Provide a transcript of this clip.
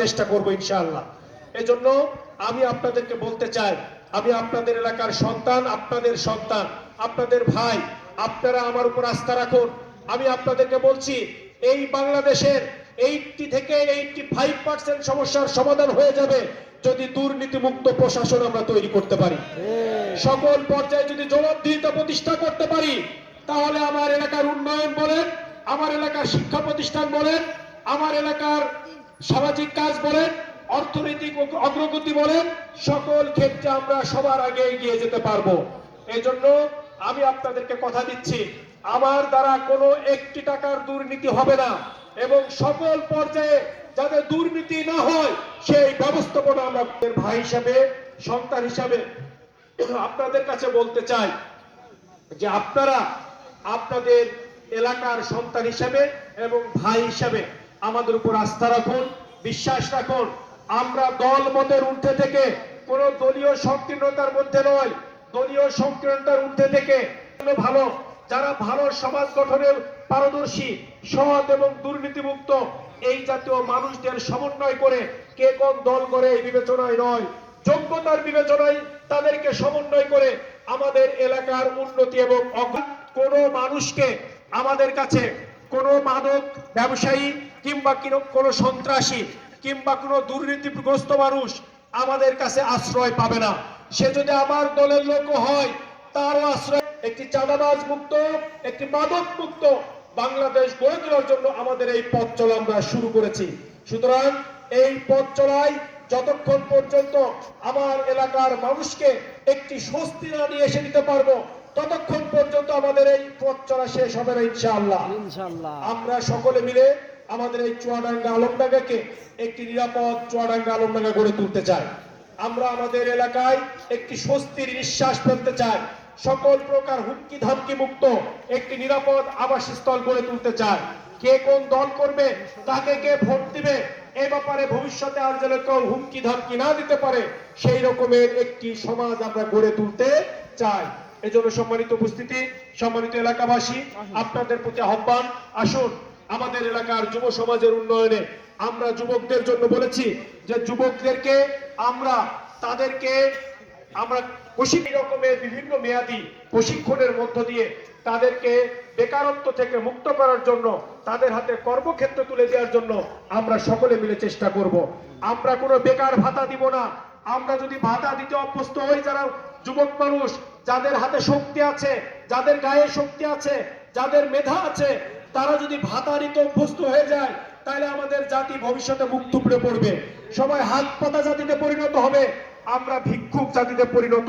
চেষ্টা করব ইনশাআল্লাহ। এজন্য আমি আপনাদেরকে বলতে চাই, আমি আপনাদের এলাকার সন্তান, আপনাদের সন্তান, আপনাদের ভাই, আপনারা আমার উপর আস্থা রাখুন। আমি আপনাদেরকে বলছি, এই বাংলাদেশের এইটটি থেকে এইটটি ফাইভ পার্সেন্ট সমস্যার সমাধান হয়ে যাবে যদি দুর্নীতিমুক্ত প্রশাসন আমরা তৈরি করতে পারি। সকল পর্যায়ে যদি জবাবদিহিতা প্রতিষ্ঠা করতে পারি, তাহলে আমার এলাকার উন্নয়ন বলেন, আমার এলাকার শিক্ষা প্রতিষ্ঠান বলেন, আমার এলাকার সামাজিক কাজ বলেন, অর্থনৈতিক অগ্রগতি বলেন, সকল ক্ষেত্রে আমরা সবার আগে এগিয়ে যেতে পারব। এই জন্য আমি আপনাদেরকে কথা দিচ্ছি, আমার দ্বারা কোনো একটি টাকার দুর্নীতি হবে না এবং সকল পর্যায়ে যাতে দুর্নীতি না হয়, সেই ব্যবস্থাপনা আমরা ভাই হিসাবে, সন্তান হিসাবে আপনাদের কাছে বলতে চাই যে আপনারা আপনাদের এলাকার সন্তান হিসাবে এবং ভাই হিসাবে আমাদের উপর আস্থা রাখুন, বিশ্বাস রাখুন। আমরা দল মতের ঊর্ধ্বে থেকে কোন দলীয় সংকীর্ণতার মধ্যে নয়। দলীয় সংকীর্ণতার ঊর্ধ্বে থেকে ভালো, যারা ভালো সমাজ গঠনের পারদর্শী, সৎ এবং দুর্নীতিমুক্ত, এই জাতীয় মানুষদের সমন্বয় করে কে কোন দল করে এই বিবেচনায় নয়। যোগ্যতার বিবেচনায় তাদেরকে সমন্বয় করে আমাদের এলাকার উন্নতি এবং কোনো মানুষকে আমাদের কাছে কোনো মাদক ব্যবসায়ী কিংবা কোনো সন্ত্রাসী কিংবা কোনো দুর্নীতিগ্রস্ত মানুষ আমাদের কাছে আশ্রয় পাবে না। সে যদি আমার দলের লোক হয়, তারও আশ্রয় একটি চাঁদাবাজ মুক্ত, একটি মাদক মুক্ত বাংলাদেশ গড়ে তোলার জন্য আমাদের এই পথ চলা আমরা শুরু করেছি। সুতরাং এই পথ চলায় যতক্ষণ পর্যন্ত আমার এলাকার মানুষকে একটি স্বস্তি না নিয়ে এসে দিতে পারব ততক্ষণ পর্যন্ত আমাদের এই পথ চলা শেষ হবে না ইনশাআল্লাহ। আমরা সকলে মিলে আমাদের এই চুয়াডাঙ্গা আলমডাঙ্গাকে একটি নিরাপদ চুয়াডাঙ্গা আলমডাঙ্গা গড়ে তুলতে চাই। আমরা আমাদের এলাকায় একটি স্বস্তির নিঃশ্বাস ফেলতে চাই। সকল প্রকার হুমকি ধামকি মুক্ত একটি নিরাপদ আবাসস্থল গড়ে তুলতে চাই। কে কোন দল করবে তাকে কে ভোট দিবে এ ব্যাপারে ভবিষ্যতে আর যেন কেউ হুমকি ধামকি না দিতে পারে সেই রকমের একটি সমাজ আমরা গড়ে তুলতে চাই। এজন্য সম্মানিত উপস্থিতি সম্মানিত এলাকাবাসী আপনাদের প্রতি আহ্বান আসুন আমাদের এলাকার যুব সমাজের উন্নয়নে আমরা যুবকদের জন্য বলেছি যে যুবকদেরকে আমরা তাদেরকে আমরা প্রশিক্ষণ রকমের বিভিন্ন মেয়াদি প্রশিক্ষণের মধ্য দিয়ে তাদেরকে বেকারত্ব থেকে মুক্ত করার জন্য তাদের হাতে কর্মক্ষেত্র তুলে দেওয়ার জন্য আমরা সকলে মিলে চেষ্টা করব। আমরা কোনো বেকার ভাতা দিব না। আমরা যদি ভাতা দিতে অভ্যস্ত হই যারা যুবক মানুষ যাদের হাতে শক্তি আছে, যাদের গায়ে শক্তি আছে, যাদের মেধা আছে, তারা যদি ভাতারিত অভ্যস্ত হয়ে যায়, তাহলে আমাদের জাতি ভবিষ্যতে মুখ থুপড়ে পড়বে সবাই হাত পাতা জাতিতে পরিণত হবে, আমরা ভিক্ষুক জাতিতে পরিণত।